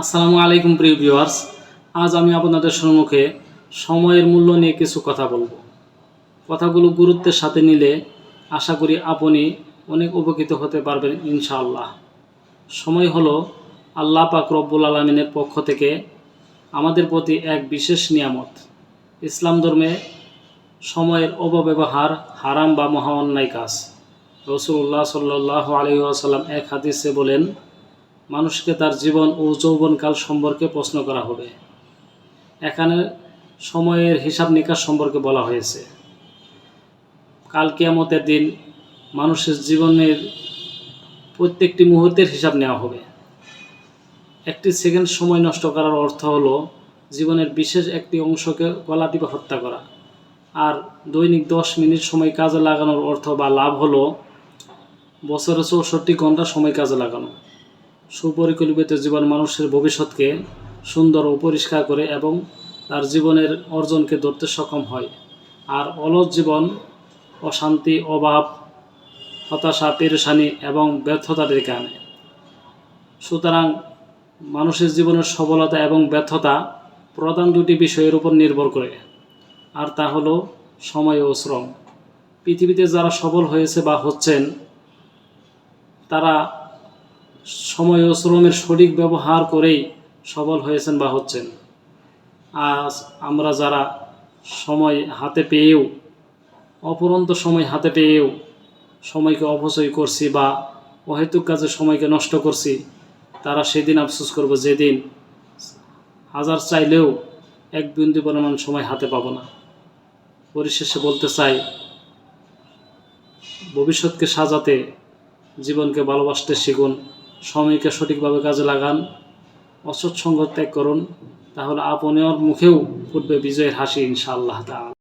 আসসালামু আলাইকুম প্রিয় ভিউয়ার্স, আজ আমি আপনাদের সম্মুখে সময়ের মূল্য নিয়ে কিছু কথা বলব। কথাগুলো গুরুত্বের সাথে নিলে আশা করি আপনি অনেক উপকৃত হতে পারবেন ইনশাআল্লাহ। সময় হলো আল্লাহ পাক রব্বুল আলমিনের পক্ষ থেকে আমাদের প্রতি এক বিশেষ নিয়ামত। ইসলাম ধর্মে সময়ের অপব্যবহার হারাম বা মহা অন্যায় কাজ। রসুল্লাহ সাল্লাহ আলী আসাল্লাম এক হাদিসে বলেন মানুষকে তার জীবন ও যৌবনকাল সম্পর্কে প্রশ্ন করা হবে। এখানে সময়ের হিসাব নিকাশ সম্পর্কে বলা হয়েছে। কাল কিয়ামতের দিন মানুষের জীবনের প্রত্যেকটি মুহূর্তের হিসাব নেওয়া হবে। একটি সেকেন্ড সময় নষ্ট করার অর্থ হলো জীবনের বিশেষ একটি অংশকে গলা টিপে হত্যা করা। আর দৈনিক দশ মিনিট সময় কাজে লাগানোর অর্থ বা লাভ হলো বছরে চৌষট্টি ঘণ্টা সময় কাজে লাগানো। সুপরিকল্পিত জীবন মানুষের ভবিষ্যৎকে সুন্দর ও পরিষ্কার করে এবং তার জীবনের অর্জনকে ধরতে সক্ষম হয়। আর অলস জীবন, অশান্তি, অভাব, হতাশা, পেরেশানি এবং ব্যর্থতা ডেকে আনে। সুতরাং মানুষের জীবনের সফলতা এবং ব্যর্থতা প্রধান দুটি বিষয়ের উপর নির্ভর করে, আর তা হলো সময় ও শ্রম। পৃথিবীতে যারা সফল হয়েছে বা হচ্ছেন, তারা সময় ও শ্রমের সঠিক ব্যবহার করেই সফল হয়েছেন বা হচ্ছেন। আজ আমরা যারা সময় হাতে পেয়েও, অপরন্ত সময় হাতে পেয়েও সময়কে অপচয় করছি বা অহেতুক কাজে সময়কে নষ্ট করছি, তারা সেদিন আফসোস করব যেদিন হাজার চাইলেও এক বিন্দু পরিমাণ সময় হাতে পাব না। পরিশেষে বলতে চাই, ভবিষ্যৎকে সাজাতে জীবনকে ভালোবাসতে শিখুন। সময়কে সঠিকভাবে কাজে লাগান অসৎসঙ্গ ত্যাগ করুন, তাহলে আপনার মুখেও ফুটবে বিজয়ের হাসি ইনশাআল্লাহ তাআলা।